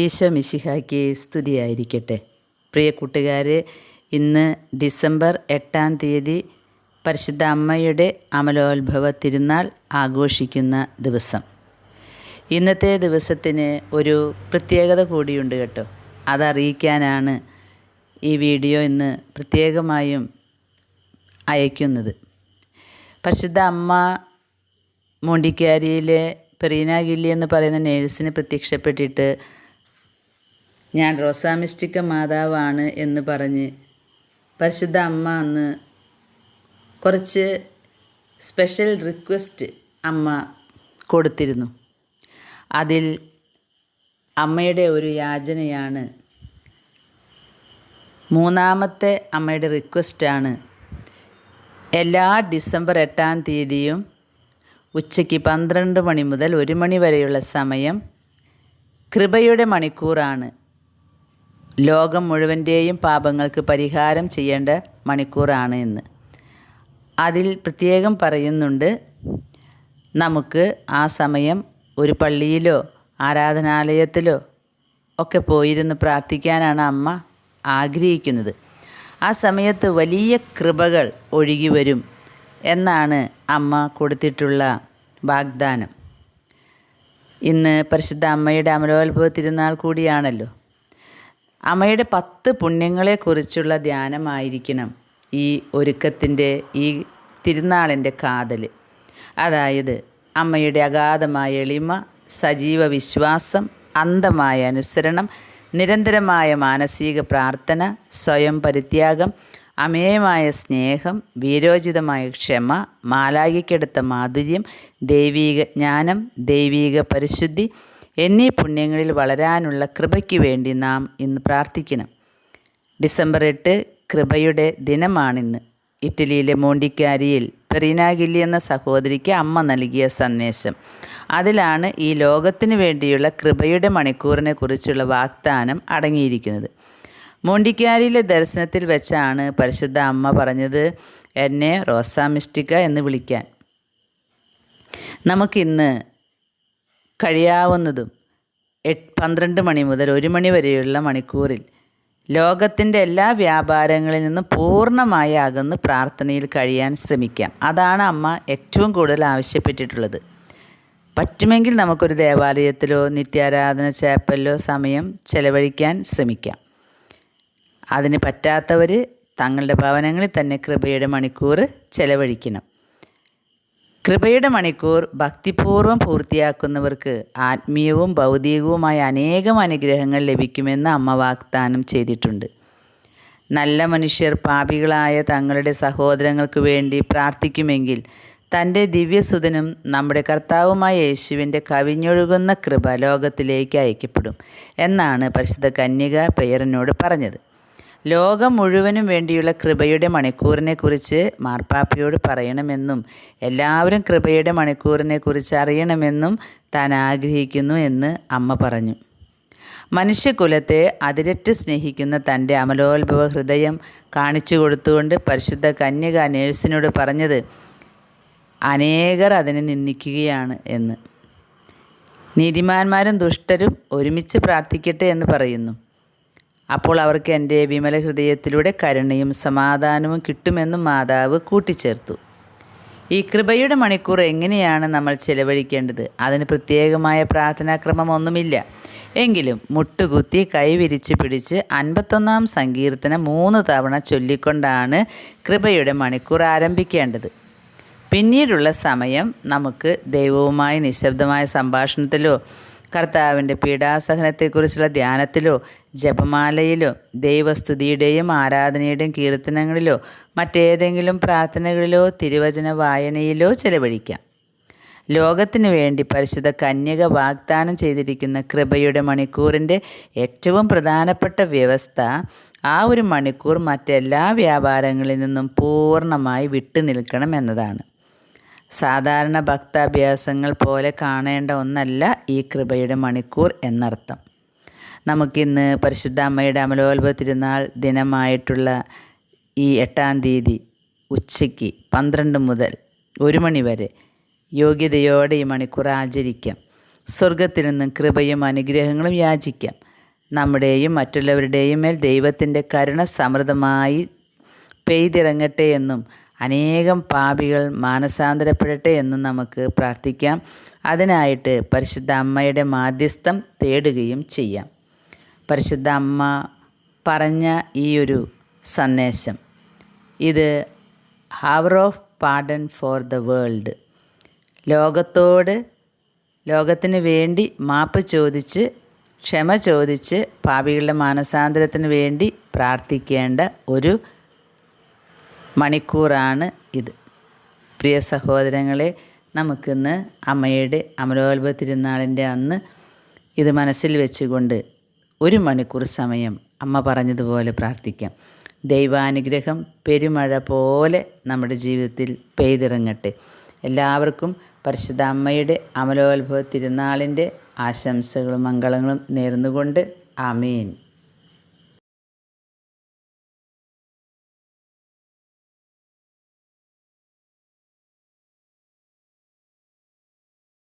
ഈശോ മിശിഹായ്ക്ക് സ്തുതിയായിരിക്കട്ടെ. പ്രിയ കൂട്ടുകാരെ ഇന്ന് ഡിസംബർ എട്ടാം തീയതി പരിശുദ്ധ അമ്മയുടെ അമലോത്ഭവ തിരുനാൾ ആഘോഷിക്കുന്ന ദിവസം. ഇന്നത്തെ ദിവസത്തിന് ഒരു പ്രത്യേകത കൂടിയുണ്ട് കേട്ടോ. അതറിയിക്കാനാണ് ഈ വീഡിയോ ഇന്ന് പ്രത്യേകമായും അയക്കുന്നത്. പരിശുദ്ധ അമ്മ മോണ്ടിക്കാരിയിലെ പെറീന ഗില്ലി എന്ന് പറയുന്ന നേഴ്സിന് പ്രത്യക്ഷപ്പെട്ടിട്ട് ഞാൻ റോസാമിസ്റ്റിക്ക മാതാവാണ് എന്ന് പറഞ്ഞ് പരിശുദ്ധ അമ്മ അന്ന് കുറച്ച് സ്പെഷ്യൽ റിക്വസ്റ്റ് അമ്മ കൊടുത്തിരുന്നു. അതിൽ അമ്മയുടെ ഒരു യാചനയാണ്. മൂന്നാമത്തെ അമ്മയുടെ റിക്വസ്റ്റാണ് എല്ലാ ഡിസംബർ എട്ടാം തീയതിയും ഉച്ചയ്ക്ക് പന്ത്രണ്ട് മണി മുതൽ ഒരു മണി വരെയുള്ള സമയം കൃപയുടെ മണിക്കൂറാണ്. ലോകം മുഴുവന്റെയും പാപങ്ങൾക്ക് പരിഹാരം ചെയ്യേണ്ട മണിക്കൂറാണ് എന്ന് അതിൽ പ്രത്യേകം പറയുന്നുണ്ട് നമുക്ക് ആ സമയം ഒരു പള്ളിയിലോ ആരാധനാലയത്തിലോ ഒക്കെ പോയിരുന്ന് പ്രാർത്ഥിക്കാനാണ് അമ്മ ആഗ്രഹിക്കുന്നത്. ആ സമയത്ത് വലിയ കൃപകൾ ഒഴുകി വരും എന്നാണ് അമ്മ കൊടുത്തിട്ടുള്ള വാഗ്ദാനം. ഇന്ന് പരിശുദ്ധ അമ്മയുടെ അമലോത്ഭവ തിരുനാൾ കൂടിയാണല്ലോ. അമ്മയുടെ പത്ത് പുണ്യങ്ങളെക്കുറിച്ചുള്ള ധ്യാനമായിരിക്കണം ഈ ഒരുക്കത്തിന്റെ ഈ തിരുനാളിന്റെ കാതൽ. അതായത് അമ്മയുടെ അഗാധമായ എളിമ സജീവ വിശ്വാസം അന്ധമായ അനുസരണം നിരന്തരമായ മാനസിക പ്രാർത്ഥന സ്വയം പരിത്യാഗം അമേയമായ സ്നേഹം വീരോചിതമായ ക്ഷമ മാലാകിക്കെടുത്ത മാധുര്യം ദൈവീക ജ്ഞാനം ദൈവീക പരിശുദ്ധി എന്നീ പുണ്യങ്ങളിൽ വളരാനുള്ള കൃപയ്ക്ക് വേണ്ടി നാം ഇന്ന് പ്രാർത്ഥിക്കണം. ഡിസംബർ എട്ട് കൃപയുടെ ദിനമാണിന്ന്. ഇറ്റലിയിലെ മോണ്ടിക്കാരിയിൽ പെറീനാഗില്ലി എന്ന സഹോദരിക്ക് അമ്മ നൽകിയ സന്ദേശം. അതിലാണ് ഈ ലോകത്തിന് വേണ്ടിയുള്ള കൃപയുടെ മണിക്കൂറിനെ കുറിച്ചുള്ള വാഗ്ദാനം അടങ്ങിയിരിക്കുന്നത്. മോണ്ടിക്കാരിയിലെ ദർശനത്തിൽ വെച്ചാണ് പരിശുദ്ധ അമ്മ പറഞ്ഞത് എന്നെ റോസാ മിസ്റ്റിക്ക എന്ന് വിളിക്കാൻ. നമുക്കിന്ന് കഴിയാവുന്നതും എട്ട് പന്ത്രണ്ട് മണി മുതൽ ഒരു മണി വരെയുള്ള മണിക്കൂറിൽ ലോകത്തിന്റെ എല്ലാ വ്യാപാരങ്ങളിൽ നിന്നും പൂർണമായി അകന്ന് പ്രാർത്ഥനയിൽ കഴിയാൻ ശ്രമിക്കാം. അതാണ് അമ്മ ഏറ്റവും കൂടുതൽ ആവശ്യപ്പെട്ടിട്ടുള്ളത്. പറ്റുമെങ്കിൽ നമുക്കൊരു ദേവാലയത്തിലോ നിത്യാരാധന ചേപ്പലിലോ സമയം ചെലവഴിക്കാൻ ശ്രമിക്കാം. അതിന് പറ്റാത്തവർ തങ്ങളുടെ ഭവനങ്ങളിൽ തന്നെ കൃപയുടെ മണിക്കൂർ ചെലവഴിക്കണം. കൃപയുടെ മണിക്കൂർ ഭക്തിപൂർവം പൂർത്തിയാക്കുന്നവർക്ക് ആത്മീയവും ഭൗതികവുമായ അനേകം അനുഗ്രഹങ്ങൾ ലഭിക്കുമെന്ന് അമ്മ വാഗ്ദാനം ചെയ്തിട്ടുണ്ട്. നല്ല മനുഷ്യർ പാപികളായ തങ്ങളുടെ സഹോദരങ്ങൾക്ക് വേണ്ടി പ്രാർത്ഥിക്കുമെങ്കിൽ തന്റെ ദിവ്യസുതനും നമ്മുടെ കർത്താവുമായ യേശുവിന്റെ കവിഞ്ഞൊഴുകുന്ന കൃപ ലോകത്തിലേക്ക് അയക്കപ്പെടും എന്നാണ് പരിശുദ്ധ കന്യക പെയറിനോട് പറഞ്ഞത്. ലോകം മുഴുവനും വേണ്ടിയുള്ള കൃപയുടെ മണിക്കൂറിനെക്കുറിച്ച് മാർപ്പാപ്പയോട് പറയണമെന്നും എല്ലാവരും കൃപയുടെ മണിക്കൂറിനെക്കുറിച്ച് അറിയണമെന്നും താൻ ആഗ്രഹിക്കുന്നു എന്ന് അമ്മ പറഞ്ഞു. മനുഷ്യകുലത്തെ അതിരറ്റ് സ്നേഹിക്കുന്ന തന്റെ അമലോത്ഭവ ഹൃദയം കാണിച്ചു കൊടുത്തുകൊണ്ട് പരിശുദ്ധ കന്യക നേഴ്സിനോട് പറഞ്ഞത് അനേകർ അതിനെ നിന്ദിക്കുകയാണ് എന്ന്. നീതിമാന്മാരും ദുഷ്ടരും ഒരുമിച്ച് പ്രാർത്ഥിക്കട്ടെ എന്ന് പറയുന്നു. അപ്പോൾ അവർക്ക് എന്റെ വിമല ഹൃദയത്തിലൂടെ കരുണയും സമാധാനവും കിട്ടുമെന്നും മാതാവ് കൂട്ടിച്ചേർത്തു. ഈ കൃപയുടെ മണിക്കൂർ എങ്ങനെയാണ് നമ്മൾ ചെലവഴിക്കേണ്ടത്? അതിന് പ്രത്യേകമായ പ്രാർത്ഥനാക്രമം ഒന്നുമില്ല. എങ്കിലും മുട്ടുകുത്തി കൈവിരിച്ച് പിടിച്ച് അൻപത്തൊന്നാം സങ്കീർത്തനം മൂന്ന് തവണ ചൊല്ലിക്കൊണ്ടാണ് കൃപയുടെ മണിക്കൂർ ആരംഭിക്കേണ്ടത്. പിന്നീടുള്ള സമയം നമുക്ക് ദൈവവുമായി നിശബ്ദമായ സംഭാഷണത്തിലോ കർത്താവിന്റെ പീഡാസഹനത്തെക്കുറിച്ചുള്ള ധ്യാനത്തിലോ ജപമാലയിലോ ദൈവസ്തുതിയുടെയും ആരാധനയുടെയും കീർത്തനങ്ങളിലോ മറ്റേതെങ്കിലും പ്രാർത്ഥനകളിലോ തിരുവചന വായനയിലോ ചെലവഴിക്കാം. ലോകത്തിനു വേണ്ടി പരിശുദ്ധ കന്യക വാഗ്ദാനം ചെയ്തിരിക്കുന്ന കൃപയുടെ മണിക്കൂറിന്റെ ഏറ്റവും പ്രധാനപ്പെട്ട വ്യവസ്ഥ ആ ഒരു മണിക്കൂർ മറ്റെല്ലാ വ്യാപാരങ്ങളിൽ നിന്നും പൂർണമായി വിട്ടു നിൽക്കണം എന്നതാണ്. സാധാരണ ഭക്താഭ്യാസങ്ങൾ പോലെ കാണേണ്ട ഒന്നല്ല ഈ കൃപയുടെ മണിക്കൂർ എന്നർത്ഥം. നമുക്കിന്ന് പരിശുദ്ധ അമ്മയുടെ അമലോത്ഭവ തിരുനാൾ ദിനമായിട്ടുള്ള ഈ എട്ടാം തീയതി ഉച്ചയ്ക്ക് പന്ത്രണ്ട് മുതൽ ഒരു മണി വരെ യോഗ്യതയോടെ ഈ മണിക്കൂർ ആചരിക്കാം. സ്വർഗത്തിൽ നിന്നും കൃപയും അനുഗ്രഹങ്ങളും യാചിക്കാം. നമ്മുടെയും മറ്റുള്ളവരുടെയും മേൽ ദൈവത്തിന്റെ കരുണ സമൃദ്ധമായി പെയ്തിറങ്ങട്ടെ എന്നും അനേകം പാപികൾ മാനസാന്തരപ്പെടട്ടെ എന്ന് നമുക്ക് പ്രാർത്ഥിക്കാം. അതിനായിട്ട് പരിശുദ്ധ അമ്മയുടെ മാധ്യസ്ഥം തേടുകയും ചെയ്യാം. പരിശുദ്ധ അമ്മ പറഞ്ഞ ഈ ഒരു സന്ദേശം ഇത് hour of pardon for the world ലോകത്തോട് ലോകത്തിന് വേണ്ടി മാപ്പ് ചോദിച്ച് ക്ഷമ ചോദിച്ച് പാപികളുടെ മാനസാന്തരത്തിന് വേണ്ടി പ്രാർത്ഥിക്കേണ്ട ഒരു മണിക്കൂറാണ് ഇത്. പ്രിയ സഹോദരങ്ങളെ നമുക്കിന്ന് അമ്മയുടെ അമലോത്ഭവ തിരുനാളിന്റെ അന്ന് ഇത് മനസ്സിൽ വെച്ചുകൊണ്ട് ഒരു മണിക്കൂർ സമയം അമ്മ പറഞ്ഞതുപോലെ പ്രാർത്ഥിക്കാം. ദൈവാനുഗ്രഹം പെരുമഴ പോലെ നമ്മുടെ ജീവിതത്തിൽ പെയ്തിറങ്ങട്ടെ. എല്ലാവർക്കും പരിശുദ്ധ അമ്മയുടെ അമലോത്ഭവ തിരുനാളിന്റെ ആശംസകളും മംഗളങ്ങളും നേർന്നുകൊണ്ട് ആമീൻ.